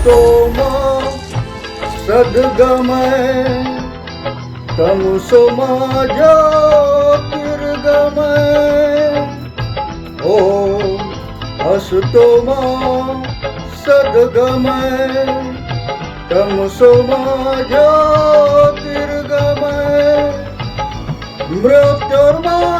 અસુતોમાં સદગમય તમસોમાં જ્યોતિર્ગમય ઓમ અસુતોમાં સદગમય તમસોમાં જ્યોતિર્ગમય મૃત્યુર્મામૃતમ